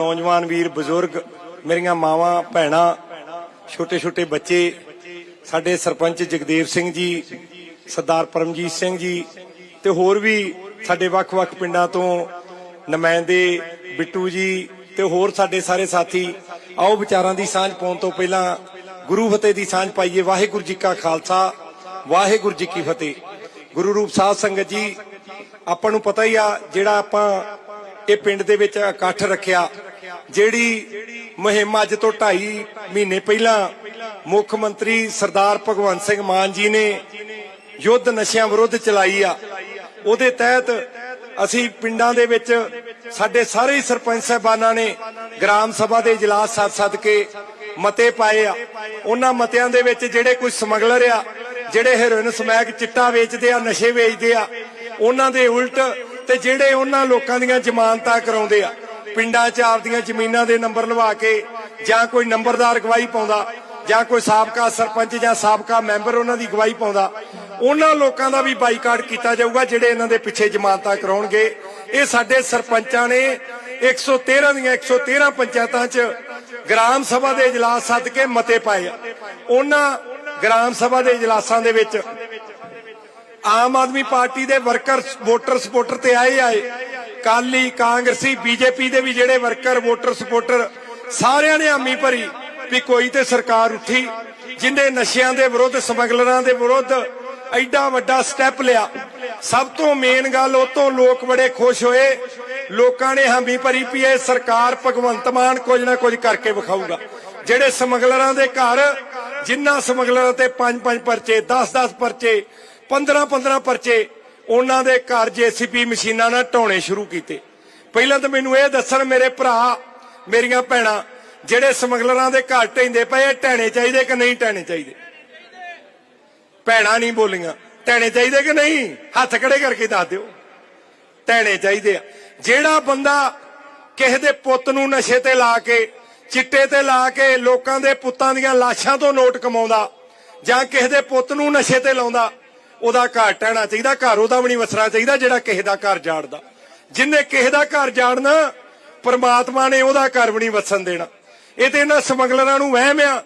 ਨੌਜਵਾਨ ਵੀਰ, ਬਜ਼ੁਰਗ, ਮੇਰੀਆਂ ਮਾਵਾਂ, ਭੈਣਾਂ ਛੋਟੇ ਛੋਟੇ ਬੱਚੇ, ਸਾਡੇ ਸਰਪੰਚ ਜਗਦੇਵ ਸਿੰਘ ਜੀ, ਸਰਦਾਰ ਪਰਮਜੀਤ ਸਿੰਘ ਜੀ ਤੇ ਹੋਰ ਵੀ ਸਾਡੇ ਵੱਖ-ਵੱਖ ਪਿੰਡਾਂ ਤੋਂ ਨੁਮਾਇੰਦੇ ਬਿੱਟੂ ਜੀ ਤੇ ਹੋਰ ਸਾਡੇ ਸਾਰੇ ਸਾਥੀ, ਆਓ ਵਿਚਾਰਾਂ ਦੀ ਸਾਂਝ ਪਾਉਣ ਤੋਂ ਪਹਿਲਾਂ ਗੁਰੂ ਫਤਿਹ ਦੀ ਸਾਂਝ ਪਾਈਏ। ਵਾਹਿਗੁਰੂ ਜੀ ਕਾ ਖਾਲਸਾ, ਵਾਹਿਗੁਰੂ ਜੀ ਕੀ ਫਤਿਹ। ਗੁਰੂ ਰੂਪ ਸਾਧ ਸੰਗਤ ਜੀ, ਆਪਾਂ ਨੂੰ ਪਤਾ ਹੀ ਆ ਜਿਹੜਾ ਆਪਾਂ ਇਹ ਪਿੰਡ ਦੇ ਵਿੱਚ ਇਕੱਠ ਰੱਖਿਆ। ਜਿਹੜੀ ਮੁਹਿੰਮ ਅੱਜ ਤੋਂ 2.5 ਮਹੀਨੇ ਪਹਿਲਾਂ ਮੁੱਖ ਮੰਤਰੀ ਸਰਦਾਰ ਭਗਵੰਤ ਸਿੰਘ ਮਾਨ ਜੀ ਨੇ ਯੁੱਧ ਨਸ਼ਿਆਂ ਵਿਰੁੱਧ ਚਲਾਈ ਆ। ਉਹਦੇ ਤਹਿਤ ਅਸੀਂ ਪਿੰਡਾਂ ਦੇ ਵਿੱਚ ਸਾਡੇ ਸਾਰੇ ਹੀ ਸਰਪੰਚ ਸਾਹਿਬਾਨਾਂ ਨੇ ਗ੍ਰਾਮ ਸਭਾ ਦੇ ਇਜਲਾਸ ਸੱਦ ਸੱਦ ਕੇ ਮਤੇ ਪਾਏ ਆ। ਉਹਨਾਂ ਮਤਿਆਂ ਦੇ ਵਿੱਚ ਜਿਹੜੇ ਕੋਈ ਸਮਗਲਰ ਆ, ਜਿਹੜੇ ਹੈਰੋਇਨ ਸਮੈਕ ਚਿੱਟਾ ਵੇਚਦੇ ਆ, ਨਸ਼ੇ ਵੇਚਦੇ ਆ, ਉਹਨਾਂ ਦੇ ਉਲਟ ਤੇ ਜਿਹੜੇ ਉਹਨਾਂ ਲੋਕਾਂ ਦੀਆਂ ਜ਼ਮਾਨਤਾਂ ਕਰਾਉਂਦੇ ਆ ਪਿੰਡਾਂ 'ਚ ਆਪਦੀਆਂ ਜ਼ਮੀਨਾਂ ਦੇ ਨੰਬਰ ਲਵਾ ਕੇ ਜਾਂ ਕੋਈ ਨੰਬਰਦਾਰ ਗਵਾਹੀ ਪਾਉਂਦਾ, ਜਾਂ ਕੋਈ ਸਾਬਕਾ ਸਰਪੰਚ ਜਾਂ ਸਾਬਕਾ ਮੈਂਬਰ ਉਹਨਾਂ ਦੀ ਗਵਾਹੀ ਪਾਉਂਦਾ, ਉਹਨਾਂ ਲੋਕਾਂ ਦਾ ਵੀ ਬਾਈਕਾਟ ਕੀਤਾ ਜਾਊਗਾ ਜਿਹੜੇ ਇਹਨਾਂ ਦੇ ਪਿੱਛੇ ਜ਼ਮਾਨਤਾਂ ਕਰਾਉਣਗੇ। ਇਹ ਸਾਡੇ ਸਰਪੰਚਾਂ ਨੇ 113 ਦੀਆਂ 113 ਪੰਚਾਇਤਾਂ 'ਚ ਗ੍ਰਾਮ ਸਭਾ ਦੇ ਇਜਲਾਸ ਸੱਦ ਕੇ ਮਤੇ ਪਾਏ ਆ। ਉਹਨਾਂ ਗ੍ਰਾਮ ਸਭਾ ਦੇ ਇਜਲਾਸਾਂ ਦੇ ਵਿੱਚ ਆਮ ਆਦਮੀ ਪਾਰਟੀ ਦੇ ਵਰਕਰ, ਵੋਟਰ, ਸਪੋਰਟਰ ਤੇ ਆਏ ਆਏ ਕਾਲੀ ਕਾਂਗਰਸੀ, ਬੀਜੇਪੀ ਦੇ ਵੀ ਜਿਹੜੇ ਵਰਕਰ, ਵੋਟਰ ਸਪੋਰਟਰ ਸਾਰਿਆਂ ਨੇ ਹਾਮੀ ਭਰੀ ਵੀ ਕੋਈ ਤੇ ਸਰਕਾਰ ਉੱਠੀ ਜਿਨੇ ਨਸ਼ਿਆਂ ਦੇ ਵਿਰੁੱਧ, ਸਮਗਲਰਾਂ ਦੇ ਵਿਰੁੱਧ ਐਡਾ ਵੱਡਾ ਸਟੈਪ ਲਿਆ। ਸਭ ਤੋਂ ਮੇਨ ਗੱਲ, ਉਹ ਤੋਂ ਲੋਕ ਬੜੇ ਖੁਸ਼ ਹੋਏ। ਲੋਕਾਂ ਨੇ ਹਾਮੀ ਭਰੀ ਵੀ ਇਹ ਸਰਕਾਰ ਭਗਵੰਤ ਮਾਨ ਕੁਝ ਨਾ ਕੁਝ ਕਰਕੇ ਵਿਖਾਊਗਾ। ਜਿਹੜੇ ਸਮਗਲਰਾਂ ਦੇ ਘਰ, ਜਿੰਨਾ ਸਮਗਲਰਾਂ ਤੇ 5-5 ਪਰਚੇ 10-10 ਪਰਚੇ 15-15 ਪਰਚੇ ਉਹਨਾਂ ਦੇ ਘਰ ਜੀਸੀਪੀ ਮਸ਼ੀਨਾਂ ਨਾਲ ਢਾਉਣੇ ਸ਼ੁਰੂ ਕੀਤੇ। ਪਹਿਲਾਂ ਤਾਂ ਮੈਨੂੰ ਇਹ ਦੱਸਣ, ਮੇਰੇ ਭਰਾ, ਮੇਰੀਆਂ ਭੈਣਾਂ, ਜਿਹੜੇ ਸਮਗਲਰਾਂ ਦੇ ਘਰ ਢੈਂਦੇ ਪਏ, ਇਹ ਢਹਿਣੇ ਚਾਹੀਦੇ ਕਿ ਨਹੀਂ ਢਹਿਣੇ ਚਾਹੀਦੇ? ਭੈਣਾਂ ਨਹੀਂ ਬੋਲੀਆਂ, ਢਹਿਣੇ ਚਾਹੀਦੇ ਕਿ ਨਹੀਂ? ਹੱਥ ਖੜੇ ਕਰਕੇ ਦੱਸ ਦਿਓ। ਢਹਿਣੇ ਚਾਹੀਦੇ ਆ। ਜਿਹੜਾ ਬੰਦਾ ਕਿਸੇ ਦੇ ਪੁੱਤ ਨੂੰ ਨਸ਼ੇ ਤੇ ਲਾ ਕੇ, ਚਿੱਟੇ ਤੇ ਲਾ ਕੇ ਲੋਕਾਂ ਦੇ ਪੁੱਤਾਂ ਦੀਆਂ ਲਾਸ਼ਾਂ ਤੋਂ ਨੋਟ ਕਮਾਉਂਦਾ ਜਾਂ ਕਿਸੇ ਦੇ ਪੁੱਤ ਨੂੰ ਨਸ਼ੇ ਤੇ ਲਾਉਂਦਾ ਉਹਦਾ ਘਰ ਟਹਿਣਾ ਚਾਹੀਦਾ, ਘਰ ਉਹਦਾ ਵੀ ਨਹੀਂ ਵਸਣਾ ਚਾਹੀਦਾ ਜਿਹੜਾ ਕਿਸੇ ਦਾ ਘਰ ਜਾੜਦਾ। ਜਿੰਨੇ ਕਿਸੇ ਦਾ ਘਰ ਜਾੜਨਾ, ਪਰਮਾਤਮਾ ਨੇ ਉਹਦਾ ਘਰ ਵੀ ਨਹੀਂ ਵਸਣ ਦੇਣਾ। ਇਹ ਤੇ ਇਹਨਾਂ ਸਮਗਲਰਾਂ ਨੂੰ ਵਹਿਮ ਆ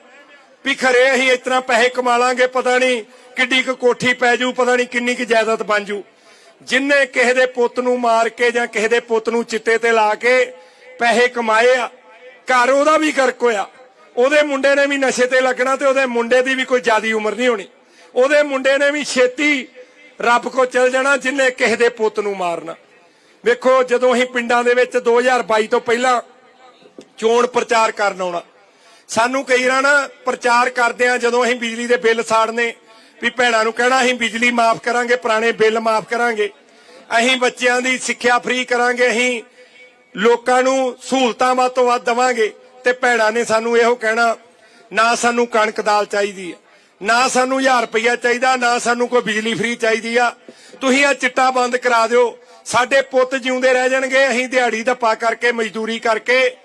ਵੀ ਖਰੇ ਅਸੀਂ ਇਤਨਾ ਪੈਸੇ ਕਮਾ ਲਾਂਗੇ, ਪਤਾ ਨਹੀਂ ਕਿੱਡੀ ਕੁ ਕੋਠੀ ਪੈ ਜੂ, ਪਤਾ ਨਹੀਂ ਕਿੰਨੀ ਕੁ ਜਾਇਦਾਦ ਬਣ ਜੂ। ਜਿੰਨੇ ਕਿਸੇ ਦੇ ਪੁੱਤ ਨੂੰ ਮਾਰ ਕੇ ਜਾਂ ਕਿਸੇ ਦੇ ਪੁੱਤ ਨੂੰ ਚਿੱਟੇ ਤੇ ਲਾ ਕੇ ਪੈਸੇ ਕਮਾਏ ਆ, ਘਰ ਉਹਦਾ ਵੀ ਕਰਕ ਹੋਇਆ। ਉਹਦੇ ਮੁੰਡੇ ਨੇ ਵੀ ਨਸ਼ੇ ਤੇ ਲੱਗਣਾ ਤੇ ਉਹਦੇ ਮੁੰਡੇ ਦੀ ਵੀ ਕੋਈ ਜ਼ਿਆਦੀ ਉਮਰ ਨਹੀਂ ਹੋਣੀ। ਉਹਦੇ ਮੁੰਡੇ ਨੇ ਵੀ ਛੇਤੀ ਰੱਬ ਕੋ ਚਲ ਜਾਣਾ ਜਿੰਨੇ ਕਿਸੇ ਦੇ ਪੁੱਤ ਨੂੰ ਮਾਰਨਾ। ਵੇਖੋ, ਜਦੋਂ ਅਸੀਂ ਪਿੰਡਾਂ ਦੇ ਵਿੱਚ 2022 ਤੋਂ ਪਹਿਲਾਂ ਚੋਣ ਪ੍ਰਚਾਰ ਕਰਨ ਆਉਣਾ, ਸਾਨੂੰ ਕਈ ਵਾਰ ਨਾ ਪ੍ਰਚਾਰ ਕਰਦੇ ਆ ਜਦੋਂ ਅਸੀਂ ਬਿਜਲੀ ਦੇ ਬਿੱਲ ਸਾੜਨੇ, ਵੀ ਭੈਣਾਂ ਨੂੰ ਕਹਿਣਾ, ਅਸੀਂ ਬਿਜਲੀ ਮਾਫ ਕਰਾਂਗੇ, ਪੁਰਾਣੇ ਬਿੱਲ ਮਾਫ ਕਰਾਂਗੇ। ਅਸੀਂ ਬੱਚਿਆਂ ਦੀ ਸਿੱਖਿਆ ਫ੍ਰੀ ਕਰਾਂਗੇ, ਅਸੀਂ ਲੋਕਾਂ ਨੂੰ ਸਹੂਲਤਾਂ ਵੱਧ ਤੋਂ ਵੱਧ ਦਵਾਂਗੇ। ਤੇ ਭੈਣਾਂ ਨੇ ਸਾਨੂੰ ਇਹੋ ਕਹਿਣਾ, ਨਾ ਸਾਨੂੰ ਕਣਕ ਦਾਲ ਚਾਹੀਦੀ ਹੈ। ਨਾ ਸਾਨੂੰ 1000 ਰੁਪਇਆ ਚਾਹੀਦਾ, ਨਾ ਸਾਨੂੰ ਕੋਈ ਬਿਜਲੀ ਫ੍ਰੀ ਚਾਹੀਦੀ ਆ। ਤੁਸੀਂ ਆ ਚਿੱਟਾ ਬੰਦ ਕਰਾ ਦਿਓ। ਸਾਡੇ ਪੁੱਤ ਜਿਉਂਦੇ ਰਹਿ ਜਾਣਗੇ, ਅਸੀਂ ਦਿਹਾੜੀ ਧੱਪਾ ਕਰਕੇ, ਮਜ਼ਦੂਰੀ ਕਰਕੇ,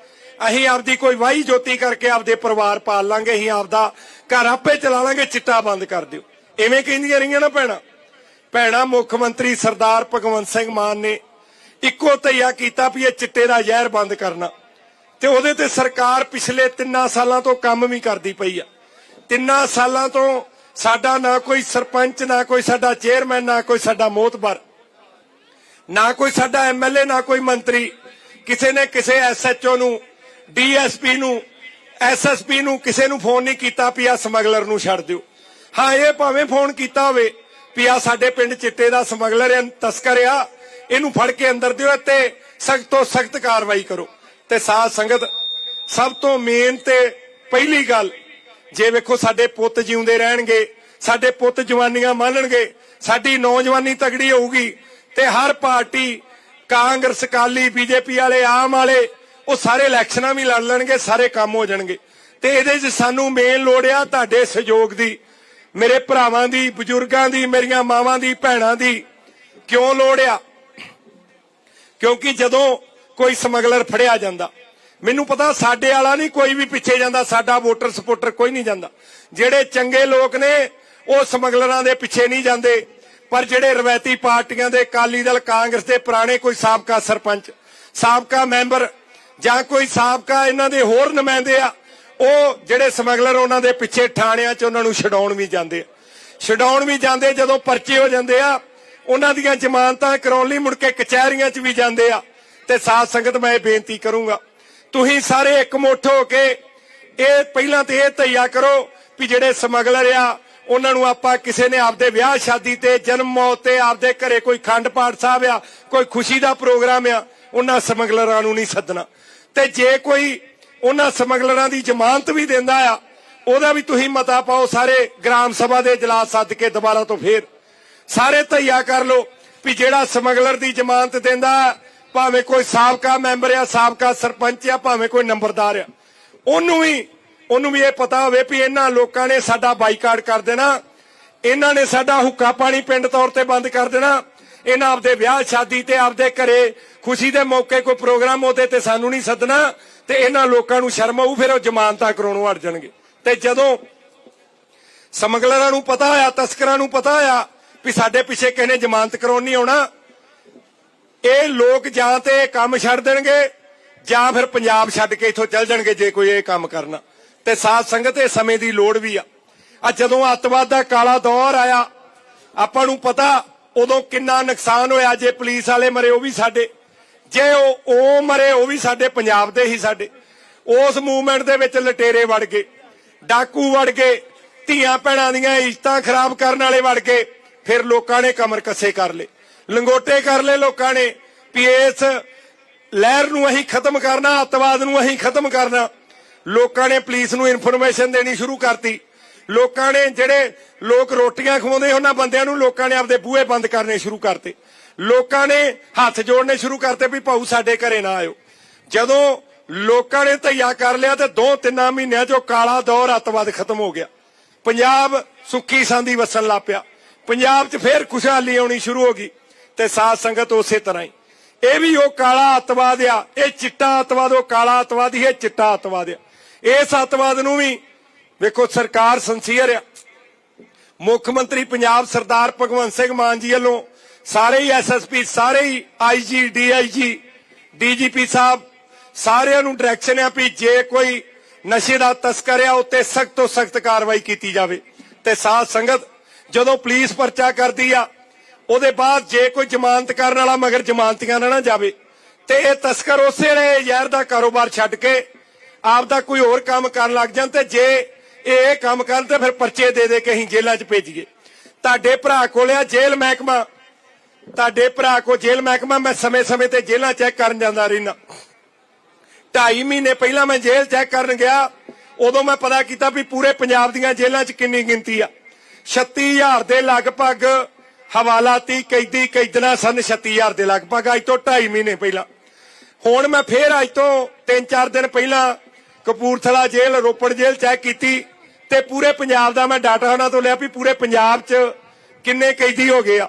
ਅਸੀਂ ਆਪਦੀ ਕੋਈ ਵਾਹੀ ਜੋਤੀ ਕਰਕੇ ਆਪਦੇ ਪਰਿਵਾਰ ਪਾਲ ਲਾਂਗੇ, ਅਸੀਂ ਆਪਦਾ ਘਰ ਆਪੇ ਚਲਾ ਲਾਂਗੇ, ਚਿੱਟਾ ਬੰਦ ਕਰ ਦਿਓ। ਐਵੇਂ ਕਹਿੰਦੀਆਂ ਰਹੀਆਂ ਨਾ ਭੈਣਾਂ। ਭੈਣਾਂ, ਮੁੱਖ ਮੰਤਰੀ ਸਰਦਾਰ ਭਗਵੰਤ ਸਿੰਘ ਮਾਨ ਨੇ ਇੱਕੋ ਧਈਆ ਕੀਤਾ ਵੀ ਇਹ ਚਿੱਟੇ ਦਾ ਜ਼ਹਿਰ ਬੰਦ ਕਰਨਾ। ਤੇ ਉਹਦੇ ਤੇ ਸਰਕਾਰ ਪਿਛਲੇ 3 ਸਾਲਾਂ ਤੋਂ ਕੰਮ ਵੀ ਕਰਦੀ ਪਈ ਆ। ਤਿੰਨਾਂ ਸਾਲਾਂ ਤੋਂ ਸਾਡਾ ਨਾ ਕੋਈ ਸਰਪੰਚ, ਨਾ ਕੋਈ ਸਾਡਾ ਚੇਅਰਮੈਨ, ਨਾ ਕੋਈ ਸਾਡਾ ਮੋਤਬਰ, ਨਾ ਕੋਈ ਸਾਡਾ ਐਮਐਲਏ ਨਾ ਕੋਈ ਮੰਤਰੀ। ਕਿਸੇ ਨੇ ਕਿਸੇ ਐਸਐਚਓ ਨੂੰ ਡੀਐਸਪੀ ਨੂੰ ਐਸਐਸਪੀ ਨੂੰ ਕਿਸੇ ਨੂੰ ਫੋਨ ਨਹੀਂ ਕੀਤਾ ਵੀ ਆ ਸਮਗਲਰ ਨੂੰ ਛੱਡ ਦਿਓ। ਹਾਂ, ਇਹ ਭਾਵੇਂ ਫੋਨ ਕੀਤਾ ਹੋਵੇ ਵੀ ਆ ਸਾਡੇ ਪਿੰਡ ਚਿੱਟੇ ਦਾ ਸਮਗਲਰ ਹੈ ਤਸਕਰ ਆ, ਇਹਨੂੰ ਫੜ ਕੇ ਅੰਦਰ ਦਿਓ ਤੇ ਸਖਤ ਤੋਂ ਸਖਤ ਕਾਰਵਾਈ ਕਰੋ। ਤੇ ਸਾਧ ਸੰਗਤ, ਸਭ ਤੋਂ ਮੇਨ ਤੇ ਪਹਿਲੀ ਗੱਲ ਜੇ ਵੇਖੋ ਸਾਡੇ ਪੁੱਤ ਜਿਉਂਦੇ ਰਹਿਣਗੇ, ਸਾਡੇ ਪੁੱਤ ਜਵਾਨੀਆਂ ਮੰਨਣਗੇ ਸਾਡੀ ਨੌਜਵਾਨੀ ਤਗੜੀ ਹੋਊਗੀ ਤੇ ਹਰ ਪਾਰਟੀ, ਕਾਂਗਰਸ ਕਾਲੀ ਬੀਜੇਪੀ ਵਾਲੇ, ਆਮ ਵਾਲੇ, ਉਹ ਸਾਰੇ ਇਲੈਕਸ਼ਨਾਂ ਵੀ ਲੜ ਲੈਣਗੇ, ਸਾਰੇ ਕੰਮ ਹੋ ਜਾਣਗੇ। ਤੇ ਇਹਦੇ 'ਚ ਸਾਨੂੰ ਮੇਨ ਲੋੜ ਆ ਤੁਹਾਡੇ ਸਹਿਯੋਗ ਦੀ, ਮੇਰੇ ਭਰਾਵਾਂ ਦੀ, ਬਜ਼ੁਰਗਾਂ ਦੀ, ਮੇਰੀਆਂ ਮਾਵਾਂ ਦੀ, ਭੈਣਾਂ ਦੀ। ਕਿਉਂ ਲੋੜ ਆ? ਕਿਉਂਕਿ ਜਦੋਂ ਕੋਈ ਸਮਗਲਰ ਫੜਿਆ ਜਾਂਦਾ ਮੈਨੂੰ ਪਤਾ ਸਾਡੇ ਵਾਲਾ ਨਹੀਂ, ਕੋਈ ਵੀ ਪਿੱਛੇ ਜਾਂਦਾ, ਸਾਡਾ ਵੋਟਰ ਸਪੋਰਟਰ ਕੋਈ ਨਹੀਂ ਜਾਂਦਾ। ਜਿਹੜੇ ਚੰਗੇ ਲੋਕ ਨੇ, ਉਹ ਸਮਗਲਰਾਂ ਦੇ ਪਿੱਛੇ ਨਹੀਂ ਜਾਂਦੇ। ਪਰ ਜਿਹੜੇ ਰਵਾਇਤੀ ਪਾਰਟੀਆਂ ਦੇ ਅਕਾਲੀ ਦਲ, ਕਾਂਗਰਸ ਦੇ ਪੁਰਾਣੇ ਕੋਈ ਸਾਬਕਾ ਸਰਪੰਚ, ਸਾਬਕਾ ਮੈਂਬਰ ਜਾਂ ਕੋਈ ਸਾਬਕਾ ਇਹਨਾਂ ਦੇ ਹੋਰ ਨੁਮਾਇੰਦੇ ਆ, ਉਹ ਜਿਹੜੇ ਸਮਗਲਰ ਉਹਨਾਂ ਦੇ ਪਿੱਛੇ ਥਾਣਿਆਂ 'ਚ ਉਹਨਾਂ ਨੂੰ ਛਡਾਉਣ ਵੀ ਜਾਂਦੇ ਛਡਾਉਣ ਵੀ ਜਾਂਦੇ, ਜਦੋਂ ਪਰਚੇ ਹੋ ਜਾਂਦੇ ਆ, ਉਹਨਾਂ ਦੀਆਂ ਜ਼ਮਾਨਤਾਂ ਕਰਾਉਣ ਲਈ ਮੁੜ ਕੇ ਕਚਹਿਰੀਆਂ 'ਚ ਵੀ ਜਾਂਦੇ ਆ। ਤੇ ਸਾਧ ਸੰਗਤ, ਮੈਂ ਇਹ ਬੇਨਤੀ ਕਰੂੰਗਾ ਤੁਸੀਂ ਸਾਰੇ ਇੱਕ ਮੁੱਠ ਹੋ ਕੇ ਇਹ ਪਹਿਲਾਂ ਤੇ ਇਹ ਤਈਆ ਕਰੋ ਵੀ ਜਿਹੜੇ ਸਮਗਲਰ ਆ, ਉਹਨਾਂ ਨੂੰ ਆਪਾਂ ਕਿਸੇ ਨੇ ਆਪਦੇ ਵਿਆਹ ਸ਼ਾਦੀ ਤੇ, ਜਨਮ ਮੌਤ ਤੇ, ਆਪਦੇ ਘਰੇ ਕੋਈ ਖੰਡ ਪਾਠ ਸਾਹਿਬ ਆ, ਕੋਈ ਖੁਸ਼ੀ ਦਾ ਪ੍ਰੋਗਰਾਮ ਆ, ਉਹਨਾਂ ਸਮਗਲਰਾਂ ਨੂੰ ਨਹੀਂ ਸੱਦਣਾ। ਤੇ ਜੇ ਕੋਈ ਉਹਨਾਂ ਸਮਗਲਰਾਂ ਦੀ ਜ਼ਮਾਨਤ ਵੀ ਦਿੰਦਾ ਆ, ਉਹਦਾ ਵੀ ਤੁਸੀਂ ਮਤਾ ਪਾਓ ਸਾਰੇ ਗ੍ਰਾਮ ਸਭਾ ਦੇ ਇਜਲਾਸ ਸੱਦ ਕੇ ਦੁਬਾਰਾ ਤੋਂ ਫੇਰ। ਸਾਰੇ ਤਈਆ ਕਰ ਲੋ ਵੀ ਜਿਹੜਾ ਸਮਗਲਰ ਦੀ ਜ਼ਮਾਨਤ ਦਿੰਦਾ ਭਾਵੇਂ ਕੋਈ ਸਾਬਕਾ ਮੈਂਬਰ ਆ, ਸਾਬਕਾ ਸਰਪੰਚ ਆ, ਭਾਵੇਂ ਕੋਈ ਨੰਬਰਦਾਰ ਆ। ਉਹਨੂੰ ਵੀ ਉਹਨੂੰ ਵੀ ਇਹ ਪਤਾ ਹੋਵੇ ਵੀ ਇਹਨਾਂ ਲੋਕਾਂ ਨੇ ਸਾਡਾ ਬਾਈਕਾਟ ਕਰ ਦੇਣਾ। ਇਹਨਾਂ ਨੇ ਸਾਡਾ ਹੁੱਕਾ ਪਾਣੀ ਪਿੰਡ ਤੌਰ ਤੇ ਬੰਦ ਕਰ ਦੇਣਾ। ਇਹਨਾਂ ਆਪਦੇ ਵਿਆਹ, ਸ਼ਾਦੀ ਤੇ ਆਪਦੇ ਘਰੇ ਖੁਸ਼ੀ ਦੇ ਮੌਕੇ ਕੋਈ ਪ੍ਰੋਗਰਾਮ ਉਹਦੇ ਤੇ ਸਾਨੂੰ ਨਹੀਂ ਸੱਦਣਾ ਤੇ ਇਹਨਾਂ ਲੋਕਾਂ ਨੂੰ ਸ਼ਰਮ ਆਊ, ਫਿਰ ਉਹ ਜ਼ਮਾਨਤਾਂ ਕਰਾਉਣੋਂ ਹਟ ਜਾਣਗੇ। ਤੇ ਜਦੋਂ ਸਮਗਲਰਾਂ ਨੂੰ ਪਤਾ ਹੋਇਆ, ਤਸਕਰਾਂ ਨੂੰ ਪਤਾ ਹੋਇਆ ਵੀ ਸਾਡੇ ਪਿੱਛੇ ਕਿਸੇ ਨੇ ਜ਼ਮਾਨਤ ਕਰਾਉਣ ਨਹੀਂ ਆਉਣਾ ਇਹ ਲੋਕ ਜਾਂ ਤੇ ਕੰਮ ਛੱਡ ਦੇਣਗੇ ਜਾਂ ਫਿਰ ਪੰਜਾਬ ਛੱਡ ਕੇ ਇੱਥੋਂ ਚੱਲ ਜਾਣਗੇ ਜੇ ਕੋਈ ਇਹ ਕੰਮ ਕਰਨਾ। ਤੇ ਸਾਧ ਸੰਗਤ ਇਹ ਸਮੇਂ ਦੀ ਲੋੜ ਵੀ ਆ। ਆ ਜਦੋਂ ਅੱਤਵਾਦ ਦਾ ਕਾਲਾ ਦੌਰ ਆਇਆ, ਆਪਾਂ ਨੂੰ ਪਤਾ ਉਦੋਂ ਕਿੰਨਾ ਨੁਕਸਾਨ ਹੋਇਆ। ਜੇ ਪੁਲਿਸ ਵਾਲੇ ਮਰੇ ਉਹ ਵੀ ਸਾਡੇ, ਜੇ ਉਹ ਉਹ ਮਰੇ ਉਹ ਵੀ ਸਾਡੇ, ਪੰਜਾਬ ਦੇ ਹੀ ਸਾਡੇ। ਉਸ ਮੂਵਮੈਂਟ ਦੇ ਵਿੱਚ ਲਟੇਰੇ ਵੜ ਗਏ, ਡਾਕੂ ਵੜ ਗਏ, ਧੀਆਂ ਭੈਣਾਂ ਦੀਆਂ ਇੱਜ਼ਤਾਂ ਖਰਾਬ ਕਰਨ ਵਾਲੇ ਵੜ ਗਏ, ਫਿਰ ਲੋਕਾਂ ਨੇ ਕਮਰ ਕੱਸੇ ਕਰ ਲਏ। ਲੰਗੋਟੇ ਕਰ ਲਏ ਲੋਕਾਂ ਨੇ ਵੀ ਇਸ ਲਹਿਰ ਨੂੰ ਅਸੀਂ ਖਤਮ ਕਰਨਾ, ਅੱਤਵਾਦ ਨੂੰ ਅਸੀਂ ਖਤਮ ਕਰਨਾ। ਲੋਕਾਂ ਨੇ ਪੁਲਿਸ ਨੂੰ ਇਨਫੋਰਮੇਸ਼ਨ ਦੇਣੀ ਸ਼ੁਰੂ ਕਰਤੀ। ਲੋਕਾਂ ਨੇ ਜਿਹੜੇ ਲੋਕ ਰੋਟੀਆਂ ਖਵਾਉਂਦੇ ਉਹਨਾਂ ਬੰਦਿਆਂ ਨੂੰ ਲੋਕਾਂ ਨੇ ਆਪਦੇ ਬੂਹੇ ਬੰਦ ਕਰਨੇ ਸ਼ੁਰੂ ਕਰਤੇ। ਲੋਕਾਂ ਨੇ ਹੱਥ ਜੋੜਨੇ ਸ਼ੁਰੂ ਕਰਤੇ ਵੀ ਭਾਊ ਸਾਡੇ ਘਰੇ ਨਾ ਆਇਓ। ਜਦੋਂ ਲੋਕਾਂ ਨੇ ਧਈਆ ਕਰ ਲਿਆ ਤੇ ਦੋ ਤਿੰਨਾਂ ਮਹੀਨਿਆਂ ਚੋਂ ਕਾਲਾ ਦੌਰ ਅੱਤਵਾਦ ਖਤਮ ਹੋ ਗਿਆ। ਪੰਜਾਬ ਸੁੱਖੀ ਸਾਂਦੀ ਵਸਣ ਲੱਗ ਪਿਆ। ਪੰਜਾਬ 'ਚ ਫੇਰ ਖੁਸ਼ਹਾਲੀ ਆਉਣੀ ਸ਼ੁਰੂ ਹੋ ਗਈ। ਤੇ ਸਾਧ ਸੰਗਤ ਉਸੇ ਤਰ੍ਹਾਂ ਹੀ। ਇਹ ਵੀ ਉਹ ਕਾਲਾ ਅੱਤਵਾਦ ਆ, ਇਹ ਚਿੱਟਾ ਅੱਤਵਾਦ, ਉਹ ਕਾਲਾ ਅੱਤਵਾਦ ਹੀ, ਇਹ ਚਿੱਟਾ ਅੱਤਵਾਦ ਆ। ਇਸ ਅੱਤਵਾਦ ਨੂੰ ਵੀ ਵੇਖੋ, ਸਰਕਾਰ ਸੰਸੀਅਰ ਆ। ਮੁੱਖ ਮੰਤਰੀ ਪੰਜਾਬ ਸਰਦਾਰ ਭਗਵੰਤ ਸਿੰਘ ਮਾਨ ਜੀ ਵੱਲੋਂ ਸਾਰੇ ਹੀ ਐਸਐਸਪੀ ਸਾਰੇ ਹੀ ਆਈਜੀ ਡੀਆਈਜੀ ਡੀਜੀਪੀ ਸਾਹਿਬ, ਸਾਰਿਆਂ ਨੂੰ ਡਾਇਰੈਕਸ਼ਨ ਆ ਵੀ ਜੇ ਕੋਈ ਨਸ਼ੇ ਦਾ ਤਸਕਰ ਆ, ਉੱਤੇ ਸਖਤ ਤੋਂ ਸਖਤ ਕਾਰਵਾਈ ਕੀਤੀ ਜਾਵੇ। ਤੇ ਸਾਧ ਸੰਗਤ ਜਦੋਂ ਪੁਲਿਸ ਪਰਚਾ ਕਰਦੀ ਆ ਉਹਦੇ ਬਾਅਦ ਜੇ ਕੋਈ ਜ਼ਮਾਨਤ ਕਰਨ ਵਾਲਾ ਮਗਰ ਜ਼ਮਾਨਤੀਆਂ ਨਾ ਜਾਵੇ, ਤੇ ਇਹ ਤਸਕਰ ਉਸੇ ਵੇਲੇ ਜ਼ਹਿਰ ਦਾ ਕਾਰੋਬਾਰ ਛੱਡ ਕੇ ਆਪ ਦਾ ਕੋਈ ਹੋਰ ਕੰਮ ਕਰਨ ਲੱਗ ਜਾਣ ਤੇ ਜੇ ਇਹ ਕੰਮ ਕਰਨ ਤੇ ਫਿਰ ਪਰਚੇ ਦੇ ਦੇ ਕੇ ਅਸੀਂ ਜੇਲ੍ਹਾਂ 'ਚ ਭੇਜੀਏ। ਤੁਹਾਡੇ ਭਰਾ ਕੋਲ ਆ ਜੇਲ੍ਹ ਮਹਿਕਮਾ। ਤੁਹਾਡੇ ਭਰਾ ਕੋ ਜੇਲ੍ਹ ਮਹਿਕਮਾ, ਮੈਂ ਸਮੇਂ-ਸਮੇਂ ਤੇ ਜੇਲ੍ਹਾਂ ਚੈੱਕ ਕਰਨ ਜਾਂਦਾ ਰਹਿਣਾ ਢਾਈ ਮਹੀਨੇ ਪਹਿਲਾਂ ਮੈਂ ਜੇਲ੍ਹ ਚੈੱਕ ਕਰਨ ਗਿਆ, ਉਦੋਂ ਮੈਂ ਪਤਾ ਕੀਤਾ ਵੀ ਪੂਰੇ ਪੰਜਾਬ ਦੀਆਂ ਜੇਲ੍ਹਾਂ 'ਚ ਕਿੰਨੀ ਗਿਣਤੀ ਆ। 36000 ਦੇ ਲਗਭਗ ਹਵਾਲਾਤੀ ਕੈਦੀ ਕੈਦਨਾ ਸਨ 36000 ਦੇ ਲਗਭਗ, ਅੱਜ ਤੋਂ 2.5 ਮਹੀਨੇ ਪਹਿਲਾਂ। ਹੁਣ ਮੈਂ ਫੇਰ ਅੱਜ ਤੋਂ 3-4 ਦਿਨ ਪਹਿਲਾਂ Kapurthala jail, Ropar jail check ਕੀਤੀ ਤੇ ਪੂਰੇ ਪੰਜਾਬ ਦਾ ਮੈਂ ਡਾਟਾ ਉਹਨਾਂ ਤੋਂ ਲਿਆ ਵੀ ਪੂਰੇ ਪੰਜਾਬ 'ਚ ਕਿੰਨੇ ਕੈਦੀ ਹੋ ਗਏ ਆ।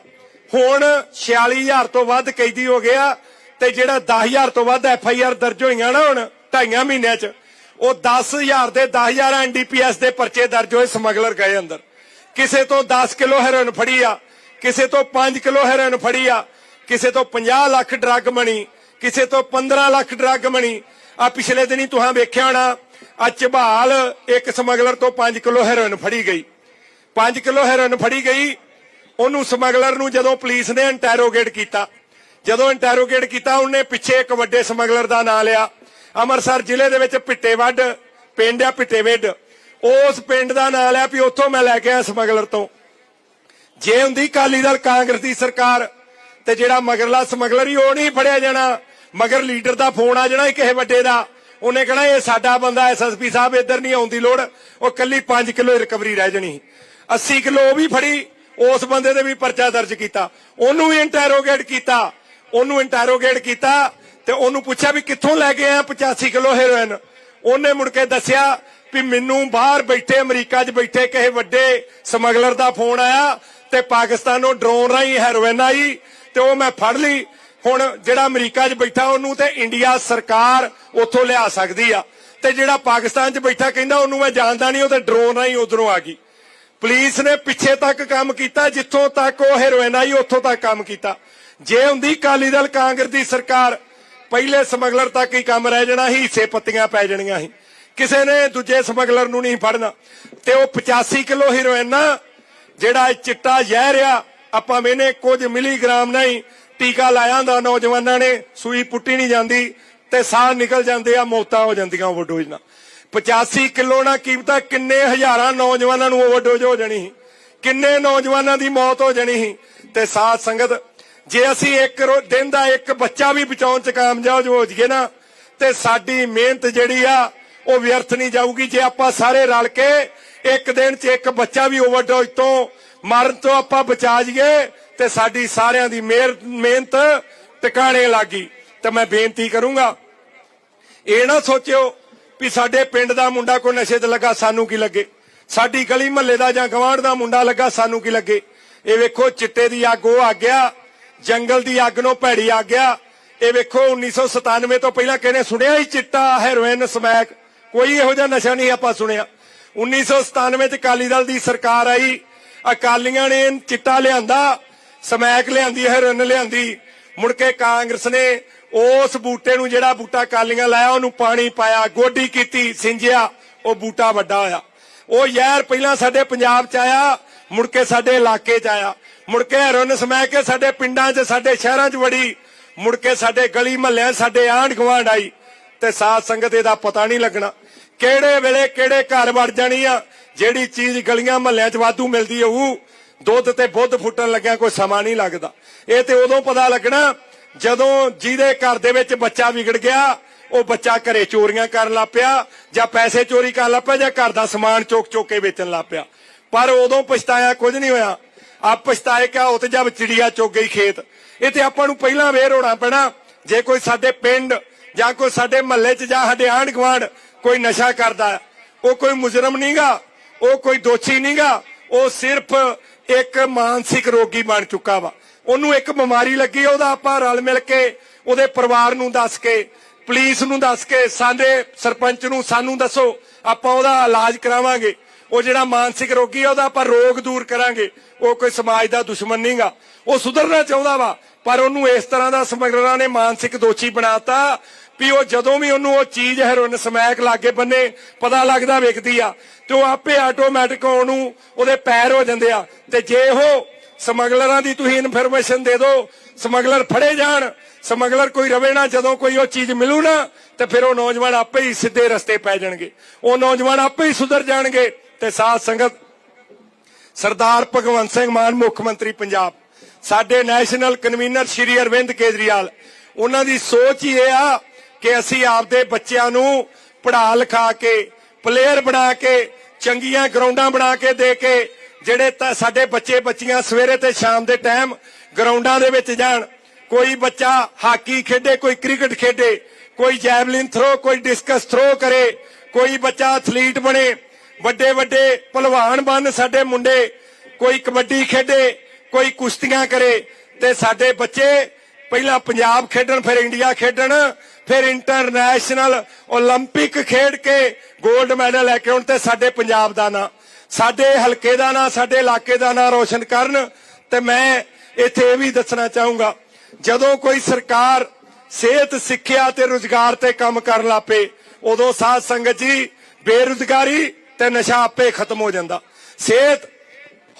ਹੁਣ 46000 ਤੋਂ ਵੱਧ ਕੈਦੀ ਹੋ ਗਿਆ ਤੇ ਜਿਹੜਾ 10000 ਤੋਂ ਵੱਧ ਐਫ ਆਈ ਆਰ ਦਰਜ ਹੋਈਆਂ ਨਾ ਹੁਣ ਢਾਈਆਂ ਮਹੀਨਿਆਂ 'ਚ, ਉਹ 10000 ਦੇ 10000 ਐਨਡੀਪੀਐਸ ਦੇ ਪਰਚੇ ਦਰਜ ਹੋਏ ਸਮਗਲਰ ਗਏ ਅੰਦਰ। ਕਿਸੇ ਤੋਂ 10 ਕਿਲੋ ਹੈਰੋਇਨ ਫੜੀ ਆ ਕਿਸੇ ਤੋਂ 5 ਕਿਲੋ ਹੈਰੋਇਨ ਫੜੀ ਆ, ਕਿਸੇ ਤੋਂ 50 ਲੱਖ ਡਰੱਗ ਬਣੀ, ਕਿਸੇ ਤੋਂ 15 ਲੱਖ ਡਰੱਗ ਬਣੀ। ਆ ਪਿਛਲੇ ਦਿਨੀ ਤੁਹਾਂ ਵੇਖਿਆ ਹੋਣਾ ਆ ਚਬਾਲ ਇੱਕ ਸਮਗਲਰ ਤੋਂ 5 ਕਿਲੋ ਹੈਰੋਇਨ ਫੜੀ ਗਈ। 5 ਕਿਲੋ ਹੈਰੋਇਨ ਫੜੀ ਗਈ, ਉਹਨੂੰ ਸਮਗਲਰ ਨੂੰ ਜਦੋਂ ਪੁਲਿਸ ਨੇ ਇੰਟਰੋਗੇਟ ਕੀਤਾ, ਜਦੋਂ ਇੰਟਰੋਗੇਟ ਕੀਤਾ, ਉਹਨੇ ਪਿੱਛੇ ਇੱਕ ਵੱਡੇ ਸਮਗਲਰ ਦਾ ਨਾਂ ਲਿਆ। ਅੰਮ੍ਰਿਤਸਰ ਜ਼ਿਲ੍ਹੇ ਦੇ ਵਿੱਚ ਪਿੱਟੇਵੱਡ ਪਿੰਡ ਆ ਪਿੱਟੇਵੱਡ ਉਸ ਪਿੰਡ ਦਾ ਨਾਂ ਲਿਆ ਵੀ ਉੱਥੋਂ ਮੈਂ ਲੈ ਕੇ ਆਇਆ ਸਮਗਲਰ ਤੋਂ। ਜੇ ਹੁੰਦੀ ਕਾਲੀ ਦਲ, ਕਾਂਗਰਸ ਦੀ ਸਰਕਾਰ, ਤੇ ਜਿਹੜਾ ਮਗਰਲਾ ਸਮਗਲਰ ਹੀ ਉਹ ਨਹੀਂ ਫੜਿਆ ਜਾਣਾ। ਮਗਰ ਲੀਡਰ ਦਾ ਫੋਨ ਆ ਜਾਣਾ ਕਿਸੇ ਵੱਡੇ ਦਾ। ਉਹਨੇ ਕਹਣਾ, ਇਹ ਸਾਡਾ ਬੰਦਾ ਐਸਐਸਪੀ ਸਾਹਿਬ, ਇੱਧਰ ਨਹੀਂ ਆਉਂਦੀ ਲੋੜ। ਉਹ ਕੱਲੀ 5 ਕਿਲੋ ਰਿਕਵਰੀ ਰਹਿ ਜਾਣੀ 80 ਕਿਲੋ ਉਹ ਵੀ ਫੜੀ, ਉਸ ਬੰਦੇ ਦੇ ਵੀ ਪਰਚਾ ਦਰਜ ਕੀਤਾ। ਉਹਨੂੰ ਵੀ ਇੰਟਰੋਗੇਟ ਕੀਤਾ। ਉਹਨੂੰ ਇੰਟਰੋਗੇਟ ਕੀਤਾ ਤੇ ਉਹਨੂੰ ਪੁੱਛਿਆ ਵੀ ਕਿੱਥੋਂ ਲੈ ਕੇ ਆਇਆ 85 ਕਿਲੋ ਹੈਰੋਇਨ ਉਹਨੇ ਮੁੜ ਕੇ ਦੱਸਿਆ ਵੀ ਮੈਨੂੰ ਬਾਹਰ ਬੈਠੇ, ਅਮਰੀਕਾ 'ਚ ਬੈਠੇ, ਕਿਸੇ ਵੱਡੇ ਸਮਗਲਰ ਦਾ ਫੋਨ ਆਇਆ ਤੇ ਪਾਕਿਸਤਾਨੋਂ ਡਰੋਨ ਰਾਹੀਂ ਹੈਰੋਇਨ ਆਈ ਤੇ ਉਹ ਮੈਂ ਫੜ ਲਈ। ਹੁਣ ਜਿਹੜਾ ਅਮਰੀਕਾ 'ਚ ਬੈਠਾ ਉਹਨੂੰ ਤੇ ਇੰਡੀਆ ਸਰਕਾਰ ਉੱਥੋਂ ਲਿਆ ਸਕਦੀ ਆ। ਤੇ ਜਿਹੜਾ ਪਾਕਿਸਤਾਨ 'ਚ ਬੈਠਾ ਕਹਿੰਦਾ ਉਹਨੂੰ ਮੈਂ ਜਾਣਦਾ ਨਹੀਂ, ਉਹ ਤੇ ਡਰੋਨ ਰਾਹੀਂ ਉਧਰੋਂ ਆ ਗਈ। ਪੁਲਿਸ ਨੇ ਪਿੱਛੇ ਤੱਕ ਕੰਮ ਕੀਤਾ, ਜਿੱਥੋਂ ਤੱਕ ਉਹ ਹੈਰੋਇਨ ਆਈ, ਉੱਥੋਂ ਤੱਕ ਕੰਮ ਕੀਤਾ। ਜੇ ਹੁੰਦੀ ਕਾਲੀ ਦਲ, ਕਾਂਗਰਸ ਦੀ ਸਰਕਾਰ, ਪਹਿਲੇ ਸਮਗਲਰ ਤੱਕ ਹੀ ਕੰਮ ਰਹਿ ਜਾਣਾ ਸੀ, ਹਿੱਸੇ ਪੱਤੀਆਂ ਪੈ ਜਾਣੀਆਂ ਸੀ। ਕਿਸੇ ਨੇ ਦੂਜੇ ਸਮਗਲਰ ਨੂੰ ਨਹੀਂ ਫੜਨਾ। ਤੇ ਉਹ 85 ਕਿਲੋ ਹੀਰੋਇਨ ਜਿਹੜਾ ਇਹ ਚਿੱਟਾ ਜ਼ਹਿਰ ਆ, ਆਪਾਂ ਮੈਨੇ ਕੁਝ ਮਿਲੀਗ੍ਰਾਮ ਨਹੀਂ ਟੀਕਾ ਲਾਇਆ ਹੁੰਦਾ, ਨੌਜਵਾਨਾਂ ਨੇ, ਸੂਈ ਪੁੱਟੀ ਨਹੀਂ ਜਾਂਦੀ ਤੇ ਸਾਹ ਨਿਕਲ ਜਾਂਦੇ ਆ, ਮੌਤਾਂ ਹੋ ਜਾਂਦੀਆਂ ਓਵਰਡੋਜ਼ ਨਾਲ। 85 ਕਿਲੋ ਨਾਲ ਕੀਮਤਾਂ, ਕਿੰਨੇ ਹਜ਼ਾਰਾਂ ਨੌਜਵਾਨਾਂ ਨੂੰ ਓਵਰਡੋਜ਼ ਹੋ ਜਾਣੀ ਕਿੰਨੇ ਨੌਜਵਾਨਾਂ ਦੀ ਮੌਤ ਹੋ ਜਾਣੀ ਸੀ। ਤੇ ਸਾਧ ਸੰਗਤ, ਜੇ ਅਸੀਂ ਇੱਕ ਦਿਨ ਦਾ ਇੱਕ ਬੱਚਾ ਵੀ ਬਚਾਉਣ ਚ ਕਾਮਯਾਬ ਹੋ ਜਾਈਏ ਨਾ, ਤੇ ਸਾਡੀ ਮਿਹਨਤ ਜਿਹੜੀ ਆ, ਉਹ ਵਿਅਰਥ ਨਹੀਂ ਜਾਊਗੀ। ਜੇ ਆਪਾਂ ਸਾਰੇ ਰਲ ਕੇ ਇੱਕ ਦਿਨ ਚ ਇੱਕ ਬੱਚਾ ਵੀ ਓਵਰਡੋਜ਼ ਤੋਂ ਮਰਨ ਤੋਂ ਆਪਾਂ ਬਚਾ ਜਾਈਏ ਤੇ ਸਾਡੀ ਸਾਰਿਆਂ ਦੀ ਮਿਹਰ- ਮਿਹਨਤ ਟਿਕਾਣੇ ਲੱਗੀ। ਤੇ ਮੈਂ ਬੇਨਤੀ ਕਰੂੰਗਾ, ਇਹ ਨਾ ਸੋਚਿਓ ਵੀ ਸਾਡੇ ਪਿੰਡ ਦਾ ਮੁੰਡਾ ਕੋਈ ਨਸ਼ੇ ਤੇ ਲੱਗਾ, ਸਾਨੂੰ ਕੀ ਲੱਗੇ? ਸਾਡੀ ਗਲੀ ਮਹੱਲੇ ਦਾ ਜਾਂ ਗਵਾਂਢ ਦਾ ਮੁੰਡਾ ਲੱਗਾ, ਸਾਨੂੰ ਕੀ ਲੱਗੇ? ਇਹ ਵੇਖੋ, ਚਿੱਟੇ ਦੀ ਅੱਗ ਉਹ ਆ ਗਿਆ, ਜੰਗਲ ਦੀ ਅੱਗ ਨੂੰ ਭੈੜੀ ਆ ਗਿਆ। ਇਹ ਵੇਖੋ 1997 ਤੋਂ ਪਹਿਲਾਂ ਕਿਹਨੇ ਸੁਣਿਆ ਹੀ ਚਿੱਟਾ, ਹੈਰੋਇਨ, ਸਮੈਕ? ਕੋਈ ਇਹੋ ਜਿਹਾ ਨਸ਼ਾ ਨਹੀਂ ਆਪਾਂ ਸੁਣਿਆ। 1997 ਚ ਅਕਾਲੀ ਦਲ ਦੀ ਸਰਕਾਰ ਆਈ। ਅਕਾਲੀਆਂ ਨੇ ਚਿੱਟਾ ਲਿਆਂਦਾ, ਸਮੈਕ ਲਿਆਂਦੀ ਹੈਰੋਇਨ ਲਿਆਂਦੀ। ਮੁੜ ਕੇ ਕਾਂਗਰਸ ਨੇ ਉਸ ਬੂਟੇ ਨੂੰ ਜਿਹੜਾ ਬੂਟਾ ਕਾਲੀਆਂ ਲਾਇਆ, ਉਹਨੂੰ ਪਾਣੀ ਪਾਇਆ, ਗੋਡੀ ਕੀਤੀ, ਸਿੰਜਿਆ, ਉਹ ਬੂਟਾ ਵੱਡਾ ਹੋਇਆ। ਉਹ ਯਾਰ ਪਹਿਲਾਂ ਸਾਡੇ ਪੰਜਾਬ ਚ ਆਇਆ, ਮੁੜ ਕੇ ਸਾਡੇ ਇਲਾਕੇ ਚ ਆਇਆ। ਮੁੜ ਕੇ ਹੈਰੋਨ ਸਮੈ ਕੇ ਸਾਡੇ ਪਿੰਡਾਂ 'ਚ, ਸਾਡੇ ਸ਼ਹਿਰਾਂ 'ਚ ਵੜੀ। ਮੁੜ ਕੇ ਸਾਡੇ ਗਲੀ ਮਹੱਲਿਆਂ ਸਾਡੇ ਆਂਢ ਗੁਆਂਢ ਆਈ। ਤੇ ਸਾਧ ਸੰਗਤ ਇਹਦਾ ਪਤਾ ਨਹੀਂ ਲੱਗਣਾ। ਕਿਹੜੇ ਵੇਲੇ ਕਿਹੜੇ ਘਰ ਵੜ ਜਾਣੀ ਆ? ਜਿਹੜੀ ਚੀਜ਼ ਗਲੀਆਂ ਮਹੱਲਿਆਂ 'ਚ ਵਾਧੂ ਮਿਲਦੀ ਹੋਊ ਦੁੱਧ ਤੇ ਬੁੱਧ ਫੁੱਟਣ ਲੱਗਿਆ ਕੋਈ ਸਮਾਂ ਨਹੀਂ ਲੱਗਦਾ। ਇਹ ਤੇ ਉਦੋਂ ਪਤਾ ਲੱਗਣਾ ਜਦੋਂ ਜਿਹਦੇ ਘਰ ਦੇ ਵਿੱਚ ਬੱਚਾ ਵਿਗੜ ਗਿਆ, ਉਹ ਬੱਚਾ ਘਰੇ ਚੋਰੀਆਂ ਕਰਨ ਲੱਗ ਜਾਂ ਪੈਸੇ ਚੋਰੀ ਕਰਨ ਲੱਗ ਪਿਆ ਜਾਂ ਘਰ ਦਾ ਸਮਾਨ ਚੋਕ ਚੋਕ ਕੇ ਵੇਚਣ ਲੱਗ ਪਿਆ। ਪਰ ਉਦੋਂ ਪਛਤਾਇਆ ਕੁਝ ਨਹੀਂ ਹੋਇਆ। ਆ ਪਛਤਾਏ ਕਿਆ ਉਹ ਤੇ ਜਦ ਚਿੜੀਆ ਚੁੱਗ ਗਈ ਖੇਤ। ਇਹ ਤੇ ਆਪਾਂ ਨੂੰ ਪਹਿਲਾਂ ਵੇਰ ਹੋਣਾ ਪੈਣਾ। ਜੇ ਕੋਈ ਸਾਡੇ ਪਿੰਡ ਜਾਂ ਕੋਈ ਸਾਡੇ ਮਹੱਲੇ 'ਚ ਜਾਂ ਸਾਡੇ ਆਂਢ ਗੁਆਂਢ ਕੋਈ ਨਸ਼ਾ ਕਰਦਾ, ਉਹ ਕੋਈ ਮੁਜਰਮ ਨਹੀਂਗਾ ਉਹ ਕੋਈ ਦੋਸ਼ੀ ਨਹੀਂਗਾ ਉਹ ਸਿਰਫ ਇੱਕ ਮਾਨਸਿਕ ਰੋਗੀ ਬਣ ਚੁੱਕਾ ਵਾ। ਉਹਨੂੰ ਇੱਕ ਬਿਮਾਰੀ ਲੱਗੀ, ਉਹਦਾ ਆਪਾਂ ਰਲ ਮਿਲ ਕੇ, ਉਹਦੇ ਪਰਿਵਾਰ ਨੂੰ ਦੱਸ ਕੇ, ਪੁਲਿਸ ਨੂੰ ਦੱਸ ਕੇ, ਸਾਡੇ ਸਰਪੰਚ ਨੂੰ ਸਾਨੂੰ ਦੱਸੋ, ਆਪਾਂ ਉਹਦਾ ਇਲਾਜ ਕਰਾਵਾਂਗੇ। ਉਹ ਜਿਹੜਾ ਮਾਨਸਿਕ ਰੋਗੀ ਆ, ਉਹਦਾ ਆਪਾਂ ਰੋਗ ਦੂਰ ਕਰਾਂਗੇ। ਉਹ ਕੋਈ ਸਮਾਜ ਦਾ ਦੁਸ਼ਮਣ ਨਹੀਂਗਾ ਉਹ ਸੁਧਰਨਾ ਚਾਹੁੰਦਾ ਵਾ, ਪਰ ਉਹਨੂੰ ਇਸ ਤਰ੍ਹਾਂ ਦਾ ਸਮਗਲਰਾਂ ਨੇ ਮਾਨਸਿਕ ਦੋਸ਼ੀ ਬਣਾਤਾ ਵੀ ਉਹ ਜਦੋਂ ਵੀ ਉਹਨੂੰ ਉਹ ਚੀਜ਼ ਹੈਰੋਇਨ ਸਮੈਕ ਲਾਗੇ ਬੰਨੇ, ਪਤਾ ਲੱਗਦਾ ਵੇਖਦੀ ਆ, ਤੇ ਉਹ ਆਪੇ ਆਟੋਮੈਟਿਕ ਉਹਨੂੰ ਉਹਦੇ ਪੈਰ ਹੋ ਜਾਂਦੇ ਆ। ਤੇ ਜੇ ਉਹ ਸਮਗਲਰਾਂ ਦੀ ਤੁਸੀਂ ਇਨਫੋਰਮੇਸ਼ਨ ਦੇ ਦਿਓ, ਸਮਗਲਰ ਫੜੇ ਜਾਣ, ਸਮਗਲਰ ਕੋਈ ਰਵੇ ਨਾ, ਜਦੋਂ ਕੋਈ ਉਹ ਚੀਜ਼ ਮਿਲੂ ਨਾ, ਤੇ ਫਿਰ ਉਹ ਨੌਜਵਾਨ ਆਪੇ ਹੀ ਸਿੱਧੇ ਰਸਤੇ ਪੈ ਜਾਣਗੇ। ਉਹ ਨੌਜਵਾਨ ਆਪੇ ਹੀ ਸੁਧਰ ਜਾਣਗੇ। ਤੇ ਸਾਧ ਸੰਗਤ, ਸਰਦਾਰ ਭਗਵੰਤ ਸਿੰਘ ਮਾਨ, ਮੁੱਖ ਮੰਤਰੀ ਪੰਜਾਬ, ਸਾਡੇ ਨੈਸ਼ਨਲ ਕਨਵੀਨਰ ਸ਼੍ਰੀ ਅਰਵਿੰਦ ਕੇਜਰੀਵਾਲ, ਉਹਨਾਂ ਦੀ ਸੋਚ ਹੀ ਇਹ ਆ ਕਿ ਅਸੀਂ ਆਪਦੇ ਬੱਚਿਆਂ ਨੂੰ ਪੜ੍ਹਾ ਲਿਖਾ ਕੇ ਪਲੇਅਰ ਬਣਾ ਕੇ, ਚੰਗੀਆਂ ਗਰਾਊਂਡਾਂ ਬਣਾ ਕੇ ਦੇ ਕੇ, ਜਿਹੜੇ ਤਾਂ, ਸਾਡੇ ਬੱਚੇ ਬੱਚੀਆਂ ਸਵੇਰੇ ਤੇ ਸ਼ਾਮ ਦੇ ਟਾਈਮ ਗਰਾਊਂਡਾਂ ਦੇ ਵਿੱਚ ਜਾਣ। ਕੋਈ ਬੱਚਾ ਹਾਕੀ ਖੇਡੇ, ਕੋਈ ਕ੍ਰਿਕਟ ਖੇਡੇ, ਕੋਈ ਜੈਵਲਿਨ ਥਰੋ ਕੋਈ ਡਿਸਕਸ ਥਰੋ ਕਰੇ, ਕੋਈ ਬੱਚਾ ਐਥਲੀਟ ਬਣੇ, ਵੱਡੇ ਵੱਡੇ ਪਹਿਲਵਾਨ ਬਣ ਸਾਡੇ ਮੁੰਡੇ, ਕੋਈ ਕਬੱਡੀ ਖੇਡੇ, ਕੋਈ ਕੁਸ਼ਤੀਆਂ ਕਰੇ, ਤੇ ਸਾਡੇ ਬੱਚੇ ਪਹਿਲਾਂ ਪੰਜਾਬ ਖੇਡਣ, ਫਿਰ ਇੰਡੀਆ ਖੇਡਣ ਫਿਰ ਇੰਟਰਨੈਸ਼ਨਲ 올림픽 ਖੇਡ ਕੇ 골ਡ ਮੈਡਲ ਲੈ ਕੇ ਆਉਣ ਤੇ ਸਾਡੇ ਪੰਜਾਬ ਦਾ ਨਾਂ, ਸਾਡੇ ਹਲਕੇ ਦਾ ਨਾਂ, ਸਾਡੇ ਇਲਾਕੇ ਦਾ ਨਾਂ ਰੋਸ਼ਨ ਕਰਨ ਤੇ ਮੈਂ ਇੱਥੇ ਇਹ ਵੀ ਦੱਸਣਾ ਚਾਹੂੰਗਾ, ਜਦੋਂ ਕੋਈ ਸਰਕਾਰ ਸਿਹਤ, ਸਿੱਖਿਆ ਤੇ ਰੋਜ਼ਗਾਰ ਤੇ ਕੰਮ ਕਰਨ ਲੱਪੇ, ਉਦੋਂ ਸਾਧ ਸੰਗਤ ਜੀ ਬੇਰੁਜ਼ਗਾਰੀ ਤੇ ਨਸ਼ਾ ਆਪੇ ਖਤਮ ਹੋ ਜਾਂਦਾ। ਸਿਹਤ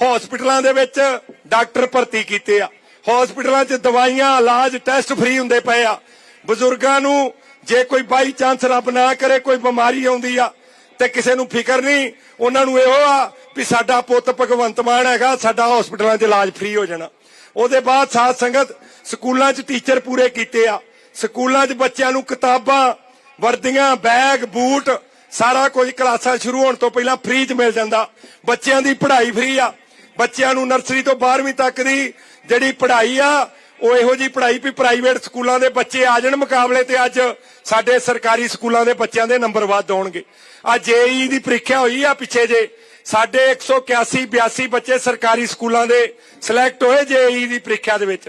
ਹਸਪੀਟਲਾਂ ਦੇ ਵਿੱਚ ਡਾਕਟਰ ਭਰਤੀ ਕੀਤੇ ਆ। ਹਸਪੀਟਲਾਂ 'ਚ ਦਵਾਈਆਂ, ਇਲਾਜ ਟੈਸਟ ਫ੍ਰੀ ਹੁੰਦੇ ਪਏ ਆ। ਬਜ਼ੁਰਗਾਂ ਨੂੰ ਜੇ ਕੋਈ ਬਾਈ ਚਾਂਸ ਰੱਬ ਨਾ ਕਰੇ, ਕੋਈ ਬਿਮਾਰੀ ਆਉਂਦੀ ਆ, ਤੇ ਕਿਸੇ ਨੂੰ ਫਿਕਰ ਨਹੀਂ, ਉਹਨਾਂ ਨੂੰ ਇਹੋ ਆ ਵੀ ਸਾਡਾ ਪੁੱਤ ਭਗਵੰਤ ਮਾਨ ਹੈਗਾ, ਸਾਡਾ ਹਸਪੀਟਲਾਂ 'ਚ ਇਲਾਜ ਫ੍ਰੀ ਹੋ ਜਾਣਾ। ਉਹਦੇ ਬਾਅਦ ਸਾਧ ਸੰਗਤ ਸਕੂਲਾਂ 'ਚ ਟੀਚਰ ਪੂਰੇ ਕੀਤੇ ਆ। ਸਕੂਲਾਂ 'ਚ ਬੱਚਿਆਂ ਨੂੰ ਕਿਤਾਬਾਂ, ਵਰਦੀਆਂ ਬੈਗ ਬੂਟ, ਸਾਰਾ ਕੁਝ ਕਲਾਸਾਂ ਸ਼ੁਰੂ ਹੋਣ ਤੋਂ ਪਹਿਲਾਂ ਫ੍ਰੀ 'ਚ ਮਿਲ ਜਾਂਦਾ। ਬੱਚਿਆਂ ਦੀ ਪੜ੍ਹਾਈ ਫ੍ਰੀ ਆ। ਬੱਚਿਆਂ ਨੂੰ ਨਰਸਰੀ ਤੋਂ 12ਵੀਂ ਤੱਕ ਦੀ ਜਿਹੜੀ ਪੜ੍ਹਾਈ ਆ ਉਹ ਇਹੋ ਜੀ ਪੜ੍ਹਾਈ ਵੀ ਪ੍ਰਾਈਵੇਟ ਸਕੂਲਾਂ ਦੇ ਬੱਚੇ ਆ ਜਾਣ ਮੁਕਾਬਲੇ ਤੇ ਅੱਜ ਸਾਡੇ ਸਰਕਾਰੀ ਸਕੂਲਾਂ ਦੇ ਬੱਚਿਆਂ ਦੇ ਨੰਬਰ ਵੱਧ ਆਉਣਗੇ। ਆ ਜੇਈ ਦੀ ਪ੍ਰੀਖਿਆ ਹੋਈ ਆ ਪਿੱਛੇ ਜੇ। ਸਾਡੇ 181 82 ਬੱਚੇ ਸਰਕਾਰੀ ਸਕੂਲਾਂ ਦੇ ਸਿਲੈਕਟ ਹੋਏ ਜੇਈ ਦੀ ਪ੍ਰੀਖਿਆ ਦੇ ਵਿੱਚ।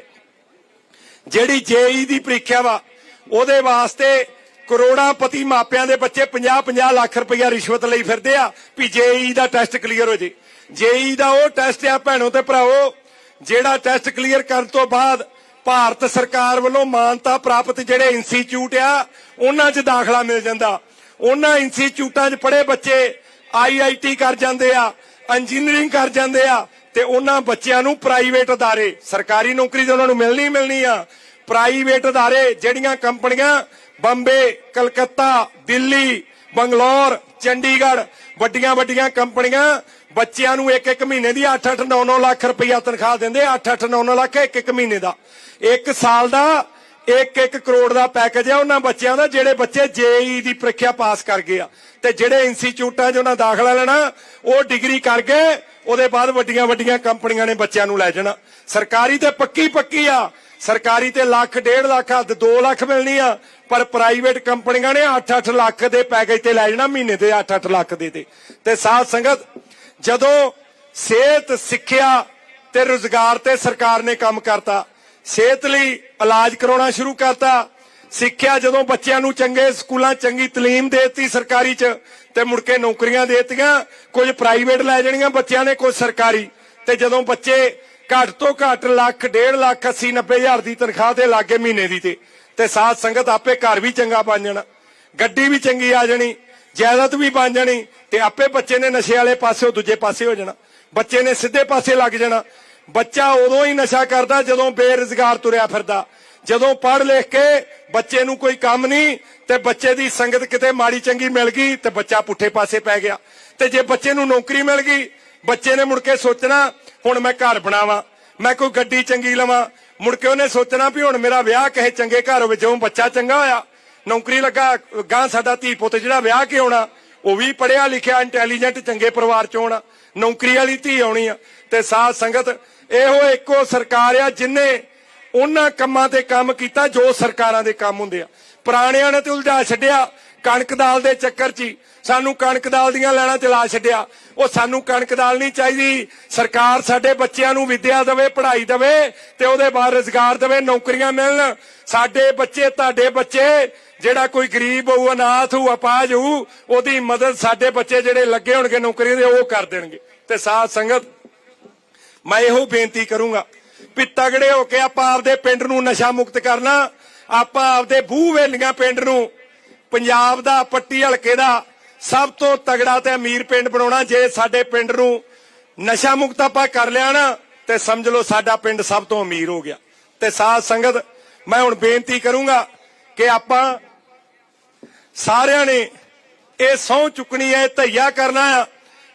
ਜਿਹੜੀ ਜੇਈ ਦੀ ਪ੍ਰੀਖਿਆ ਵਾ, ਉਹਦੇ ਵਾਸਤੇ ਕਰੋੜਾਂ ਪਤੀ ਮਾਪਿਆਂ ਦੇ ਬੱਚੇ 50-50 ਲੱਖ ਰੁਪਇਆ ਰਿਸ਼ਵਤ ਲਈ ਫਿਰਦੇ ਆ, ਵੀ ਜੇਈ ਦਾ ਟੈਸਟ ਕਲੀਅਰ ਹੋ ਜੇ। ਜੇਈ ਦਾ ਉਹ ਟੈਸਟ ਆ ਭੈਣੋ ਤੇ ਭਰਾਓ ਜਿਹੜਾ ਟੈਸਟ ਕਲੀਅਰ ਕਰਨ ਤੋਂ ਬਾਅਦ ਭਾਰਤ ਸਰਕਾਰ ਵੱਲੋਂ ਮਾਨਤਾ ਪ੍ਰਾਪਤ ਜਿਹੜੇ ਇੰਸਟੀਚਿਊਟ ਆ, ਉਹਨਾਂ 'ਚ ਦਾਖਲਾ ਮਿਲ ਜਾਂਦਾ। ਉਹਨਾਂ ਇੰਸਟੀਚਿਊਟਾਂ 'ਚ ਪੜ੍ਹੇ ਬੱਚੇ ਆਈਆਈਟੀ ਕਰ ਜਾਂਦੇ ਆ ਇੰਜੀਨੀਅਰਿੰਗ ਕਰ ਜਾਂਦੇ ਆ, ਤੇ ਉਹਨਾਂ ਬੱਚਿਆਂ ਨੂੰ ਪ੍ਰਾਈਵੇਟ ਅਦਾਰੇ, ਸਰਕਾਰੀ ਨੌਕਰੀ ਤਾਂ ਉਹਨਾਂ ਨੂੰ ਮਿਲਣੀ ਮਿਲਣੀ ਆ। ਪ੍ਰਾਈਵੇਟ ਅਦਾਰੇ ਜਿਹੜੀਆਂ ਕੰਪਨੀਆਂ, ਬੰਬੇ, ਕਲਕੱਤਾ, ਦਿੱਲੀ, ਬੰਗਲੌਰ, ਚੰਡੀਗੜ੍ਹ ਵੱਡੀਆਂ ਵੱਡੀਆਂ ਕੰਪਨੀਆਂ ਬੱਚਿਆਂ ਨੂੰ ਇੱਕ ਇੱਕ ਮਹੀਨੇ ਦੀ 8-8 9-9 ਲੱਖ ਰੁਪਈਆ ਤਨਖਾਹ ਦਿੰਦੇ 8-8 9-9 ਲੱਖ ਇੱਕ ਇੱਕ ਮਹੀਨੇ ਦਾ। ਇੱਕ ਸਾਲ ਦਾ, ਇੱਕ ਇੱਕ ਕਰੋੜ ਦਾ ਪੈਕੇਜ ਆ ਉਹਨਾਂ ਬੱਚਿਆਂ ਦਾ, ਜਿਹੜੇ ਬੱਚੇ ਜੇਈ ਦੀ ਪ੍ਰੀਖਿਆ ਪਾਸ ਕਰ ਗਏ ਆ। ਤੇ ਜਿਹੜੇ ਇੰਸਟੀਚਿਊਟਾਂ 'ਚ ਉਹਨਾਂ ਦਾਖਲਾ ਲੈਣਾ, ਉਹ ਡਿਗਰੀ ਕਰ ਗਏ, ਉਹਦੇ ਬਾਅਦ ਵੱਡੀਆਂ ਵੱਡੀਆਂ ਕੰਪਨੀਆਂ ਨੇ ਬੱਚਿਆਂ ਨੂੰ ਲੈ ਜਾਣਾ। ਸਰਕਾਰੀ ਤੇ ਪੱਕੀ ਪੱਕੀ ਆ। ਸਰਕਾਰੀ ਤੇ ਲੱਖ, ਡੇਢ ਲੱਖ, ਹੱਦ 2 ਲੱਖ ਮਿਲਣੀ ਆ। ਪਰ ਪ੍ਰਾਈਵੇਟ ਕੰਪਨੀਆਂ ਨੇ 8-8 ਲੱਖ ਦੇ ਪੈਕੇਜ ਤੇ ਲੈ ਜਾਣਾ, ਮਹੀਨੇ ਦੇ 8-8 ਲੱਖ ਦੇ ਤੇ। ਤੇ ਸਾਧ ਸੰਗਤ ਜਦੋਂ ਸਿਹਤ, ਸਿੱਖਿਆ ਤੇ ਰੋਜ਼ਗਾਰ ਤੇ ਸਰਕਾਰ ਨੇ ਕੰਮ ਕਰਤਾ, ਸਿਹਤ ਲਈ ਇਲਾਜ ਕਰਾਉਣਾ ਸ਼ੁਰੂ ਕਰਤਾ, ਸਿੱਖਿਆ ਜਦੋਂ ਬੱਚਿਆਂ ਨੂੰ ਚੰਗੇ ਸਕੂਲਾਂ ਚੰਗੀ ਤਾਲੀਮ ਦੇਤੀ ਸਰਕਾਰੀ ਚ ਤੇ ਮੁੜ ਕੇ ਨੌਕਰੀਆਂ ਦੇਤੀਆਂ, ਕੁਝ ਪ੍ਰਾਈਵੇਟ ਲੈ ਜਾਣੀਆਂ ਬੱਚਿਆਂ ਨੇ, ਕੁਝ ਸਰਕਾਰੀ। ਤੇ ਜਦੋਂ ਬੱਚੇ ਘੱਟ ਤੋਂ ਘੱਟ ਲੱਖ, ਡੇਢ ਲੱਖ 80 90 ਹਜ਼ਾਰ ਦੀ ਤਨਖਾਹ ਤੇ ਲਾਗੇ ਮਹੀਨੇ ਦੀ ਤੇ ਤੇ ਸਾਧ ਸੰਗਤ ਆਪੇ ਘਰ ਵੀ ਚੰਗਾ ਬਣ ਜਾਣਾ। ਗੱਡੀ ਵੀ ਚੰਗੀ ਆ ਜਾਣੀ ਜਾਇਦਾਦ ਵੀ ਬਣ ਜਾਣੀ ਤੇ ਆਪੇ ਬੱਚੇ ਨੇ ਨਸ਼ੇ ਵਾਲੇ ਪਾਸੇ ਦੂਜੇ ਪਾਸੇ ਹੋ ਜਾਣਾ। ਬੱਚੇ ਨੇ ਸਿੱਧੇ ਪਾਸੇ ਲੱਗ ਜਾਣਾ। ਬੱਚਾ ਉਦੋਂ ਹੀ ਨਸ਼ਾ ਕਰਦਾ ਜਦੋਂ ਬੇਰੁਜ਼ਗਾਰ ਤੁਰਿਆ ਫਿਰਦਾ। ਜਦੋਂ ਪੜ੍ਹ ਲਿਖ ਕੇ ਬੱਚੇ ਨੂੰ ਕੋਈ ਕੰਮ ਨਹੀਂ ਤੇ ਬੱਚੇ ਦੀ ਸੰਗਤ ਕਿਤੇ ਮਾੜੀ ਚੰਗੀ ਮਿਲ ਗਈ ਤੇ ਬੱਚਾ ਪੁੱਠੇ ਪਾਸੇ ਪੈ ਗਿਆ। ਤੇ ਜੇ ਬੱਚੇ ਨੂੰ ਨੌਕਰੀ ਮਿਲ ਗਈ, ਬੱਚੇ ਨੇ ਮੁੜ ਕੇ ਸੋਚਣਾ, ਹੁਣ ਮੈਂ ਘਰ ਬਣਾਵਾਂ, ਮੈਂ ਕੋਈ ਗੱਡੀ ਚੰਗੀ ਲਵਾਂ। ਮੁੜ ਕੇ ਉਹਨੇ ਸੋਚਣਾ ਵੀ ਹੁਣ ਮੇਰਾ ਵਿਆਹ ਕਿਸੇ ਚੰਗੇ ਘਰ ਹੋਵੇ ਹੋਊ ਬੱਚਾ ਚੰਗਾ ਹੋਇਆ ਨੌਕਰੀ ਲੱਗਾ ਗਾਂ ਸਾਡਾ ਧੀ ਪੁੱਤ ਜਿਹੜਾ ਵਿਆਹ ਕੇ ਆਉਣਾ, ਉਹ ਵੀ ਪੜਿਆ ਲਿਖਿਆ ਇੰਟੈਲੀਜੈਂਟ ਚੰਗੇ ਪਰਿਵਾਰ ਚੋਂ ਆਉਣਾ, ਨੌਕਰੀ ਵਾਲੀ ਧੀ ਆਉਣੀ ਆ। ਤੇ ਸਾਧ ਸੰਗਤ, ਇਹੋ ਇੱਕੋ ਸਰਕਾਰ ਆ ਜਿਨੇ ਉਹਨਾਂ ਕੰਮਾਂ ਤੇ ਕੰਮ ਕੀਤਾ ਜੋ ਸਰਕਾਰਾਂ ਦੇ ਕੰਮ ਹੁੰਦੇ ਆ। ਪੁਰਾਣਿਆਂ ਨੇ ਤੇ ਉਲਝਾ ਛੱਡਿਆ ਕਣਕ ਦਾਲ ਦੇ ਚੱਕਰ 'ਚ ਹੀ ਸਾਨੂੰ ਕਣਕ ਦਾਲ ਦੀਆਂ ਲੈਣਾ ਚਲਾ ਛੱਡਿਆ। ਉਹ ਸਾਨੂੰ ਕਣਕ ਦਾਲ ਨਹੀਂ ਚਾਹੀਦੀ। ਸਰਕਾਰ ਸਾਡੇ ਬੱਚਿਆਂ ਨੂੰ ਵਿੱਦਿਆ ਦੇਵੇ, ਪੜ੍ਹਾਈ ਦੇਵੇ ਤੇ ਉਹਦੇ ਬਾਅਦ ਰੋਜ਼ਗਾਰ ਦੇਵੇ, ਨੌਕਰੀਆਂ ਮਿਲਣ। ਸਾਡੇ ਬੱਚੇ, ਤੁਹਾਡੇ ਬੱਚੇ, ਜਿਹੜਾ ਕੋਈ ਗਰੀਬ ਹੋਊ, ਅਨਾਥ ਹੋਊ, ਅਪਾਜ ਹੋਊ, ਉਹਦੀ ਮਦਦ ਸਾਡੇ ਬੱਚੇ ਜਿਹੜੇ ਲੱਗੇ ਹੋਣਗੇ ਨੌਕਰੀ ਦੇ, ਉਹ ਕਰ ਦੇਣਗੇ। ਤੇ ਸਾਧ ਸੰਗਤ, ਮੈਂ ਇਹੋ ਬੇਨਤੀ ਕਰੂੰਗਾ ਵੀ ਤਗੜੇ ਹੋ ਕੇ ਆਪਾਂ ਆਪਦੇ ਪਿੰਡ ਨੂੰ ਨਸ਼ਾ ਮੁਕਤ ਕਰਨਾ, ਆਪਾਂ ਆਪਦੇ ਬੂਹ ਵੇਲੀਆਂ ਪਿੰਡ ਨੂੰ ਪੰਜਾਬ ਦਾ, ਪੱਟੀ ਹਲਕੇ ਦਾ ਸਭ ਤੋਂ ਤਗੜਾ ਤੇ ਅਮੀਰ ਪਿੰਡ ਬਣਾਉਣਾ, ਜੇ ਸਾਡੇ ਪਿੰਡ ਨੂੰ ਨਸ਼ਾ ਮੁਕਤ ਆਪਾਂ ਕਰ ਲਿਆ ਨਾ, ਤੇ ਸਮਝ ਲਓ ਸਾਡਾ ਪਿੰਡ ਸਭ ਤੋਂ ਅਮੀਰ ਹੋ ਗਿਆ। ਤੇ ਸਾਧ ਸੰਗਤ, ਮੈਂ ਹੁਣ ਬੇਨਤੀ ਕਰੂੰਗਾ ਕਿ ਆਪਾਂ ਸਾਰਿਆਂ ਨੇ ਇਹ ਸਹੁੰ ਚੁੱਕਣੀ ਹੈ ਧਈਆ ਕਰਨਾ ਹੈ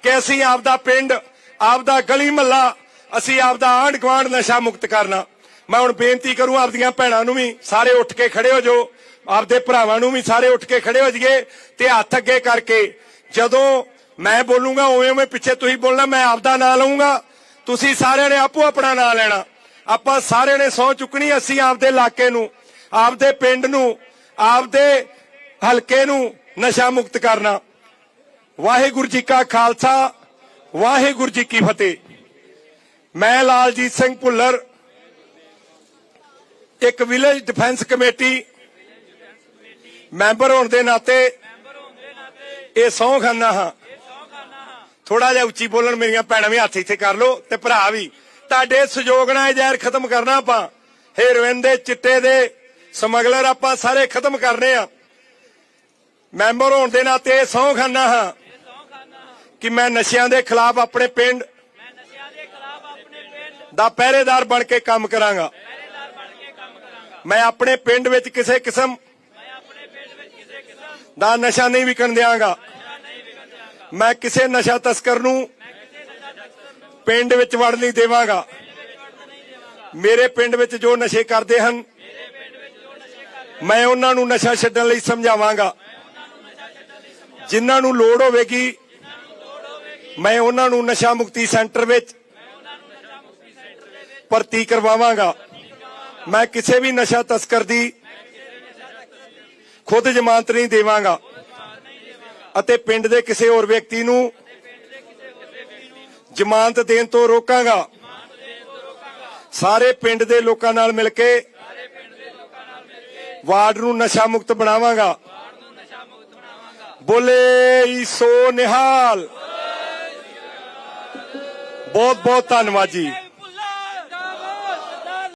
ਕਿ ਅਸੀਂ ਆਪਦਾ ਪਿੰਡ, ਆਪਦਾ ਗਲੀ ਮਹੱਲਾ, ਅਸੀਂ ਆਪਦਾ ਆਂਢ ਗੁਆਂਢ ਨਸ਼ਾ ਮੁਕਤ ਕਰਨਾ। ਮੈਂ ਹੁਣ ਬੇਨਤੀ ਕਰੂੰ ਆਪਦੀਆਂ ਭੈਣਾਂ ਨੂੰ ਵੀ, ਸਾਰੇ ਉੱਠ ਕੇ ਖੜੇ ਹੋ ਜਾਓ। ਆਪਦੇ ਭਰਾਵਾਂ ਨੂੰ ਵੀ ਸਾਰੇ ਉੱਠ ਕੇ ਖੜੇ ਹੋ ਜਾਈਏ ਤੇ ਹੱਥ ਅੱਗੇ ਕਰਕੇ। ਜਦੋਂ ਮੈਂ ਬੋਲੂੰਗਾ, ਉਵੇਂ ਉਵੇਂ ਪਿੱਛੇ ਤੁਸੀਂ ਬੋਲਣਾ, ਮੈਂ ਆਪਦਾ ਨਾਂ ਲਵਾਂਗਾ ਤੁਸੀਂ ਸਾਰਿਆਂ ਨੇ ਆਪੋ ਆਪਣਾ ਨਾਂ ਲੈਣਾ। ਆਪਾਂ ਸਾਰਿਆਂ ਨੇ ਸਹੁੰ ਚੁੱਕਣੀ ਅਸੀਂ ਆਪਦੇ ਇਲਾਕੇ ਨੂੰ, ਆਪਦੇ ਪਿੰਡ ਨੂੰ, ਆਪਦੇ ਹਲਕੇ ਨੂੰ ਨਸ਼ਾ ਮੁਕਤ ਕਰਨਾ। ਵਾਹਿਗੁਰੂ ਜੀ ਕਾ ਖਾਲਸਾ, ਵਾਹਿਗੁਰੂ ਜੀ ਕੀ ਫਤਿਹ। ਮੈਂ ਲਾਲਜੀਤ ਸਿੰਘ ਭੁੱਲਰ, ਇੱਕ ਵਿਲੇਜ ਡਿਫੈਂਸ ਕਮੇਟੀ ਮੈਂਬਰ ਹੋਣ ਦੇ ਨਾਤੇ ਇਹ ਸਹੁੰ ਖਾਨਾ ਹਾਂ। ਥੋੜਾ ਜਿਹਾ ਉੱਚੀ ਬੋਲਣ ਮੇਰੀਆਂ ਭੈਣਾਂ ਵੀ ਹੱਥ ਇੱਥੇ ਕਰ ਲੋ ਤੇ ਭਰਾ ਵੀ। ਤੁਹਾਡੇ ਸਹਿਯੋਗ ਨਾਲ ਜ਼ਹਿਰ ਖਤਮ ਕਰਨਾ ਆਪਾਂ। ਹੈਰੋਇਨ ਦੇ ਚਿੱਟੇ ਦੇ ਸਮਗਲਰ ਆਪਾਂ ਸਾਰੇ ਖਤਮ ਕਰਨੇ ਆ। ਮੈਂਬਰ ਹੋਣ ਦੇ ਨਾਤੇ ਇਹ ਸਹੁੰ ਖਾਨਾ ਹਾਂ। ਕਿ ਮੈਂ ਨਸ਼ਿਆਂ ਦੇ ਖਿਲਾਫ ਆਪਣੇ ਪਿੰਡ ਦਾ ਪਹਿਰੇਦਾਰ ਬਣ ਕੇ ਕੰਮ ਕਰਾਂਗਾ। ਮੈਂ ਆਪਣੇ ਪਿੰਡ ਵਿੱਚ ਕਿਸੇ ਕਿਸਮ ਮੈਂ ਆਪਣੇ ਪਿੰਡ ਵਿੱਚ ਕਿਸੇ ਕਿਸਮ ਦਾ ਨਸ਼ਾ ਨਹੀਂ ਵਿਕਣ ਦਿਆਂਗਾ। ਮੈਂ ਕਿਸੇ ਨਸ਼ਾ ਤਸਕਰ ਨੂੰ ਪਿੰਡ ਵਿੱਚ ਵੜ ਨਹੀਂ ਦੇਵਾਂਗਾ। ਵੜਨ ਨਹੀਂ ਦੇਵਾਂਗਾ ਮੇਰੇ ਪਿੰਡ ਵਿੱਚ ਜੋ ਨਸ਼ੇ ਕਰਦੇ ਹਨ, ਮੈਂ ਉਹਨਾਂ ਨੂੰ ਨਸ਼ਾ ਛੱਡਣ ਲਈ ਸਮਝਾਵਾਂਗਾ। ਜਿਨ੍ਹਾਂ ਨੂੰ ਲੋੜ ਹੋਵੇਗੀ, ਮੈਂ ਉਹਨਾਂ ਨੂੰ ਨਸ਼ਾ ਮੁਕਤੀ ਸੈਂਟਰ ਵਿੱਚ ਭਰਤੀ ਕਰਵਾਵਾਂਗਾ। ਮੈਂ ਕਿਸੇ ਵੀ ਨਸ਼ਾ ਤਸਕਰ ਦੀ ਖੁਦ ਜ਼ਮਾਨਤ ਨਹੀਂ ਦੇਵਾਂਗਾ। ਅਤੇ ਪਿੰਡ ਦੇ ਕਿਸੇ ਹੋਰ ਵਿਅਕਤੀ ਨੂੰ ਜ਼ਮਾਨਤ ਦੇਣ ਤੋਂ ਰੋਕਾਂਗਾ। ਸਾਰੇ ਪਿੰਡ ਦੇ ਲੋਕਾਂ ਨਾਲ ਮਿਲ ਕੇ ਵਾਰਡ ਨੂੰ ਨਸ਼ਾ ਮੁਕਤ ਬਣਾਵਾਂਗਾ। ਬੋਲੇ ਸੋ ਨਿਹਾਲ। ਬਹੁਤ ਬਹੁਤ ਧੰਨਵਾਦ ਜੀ।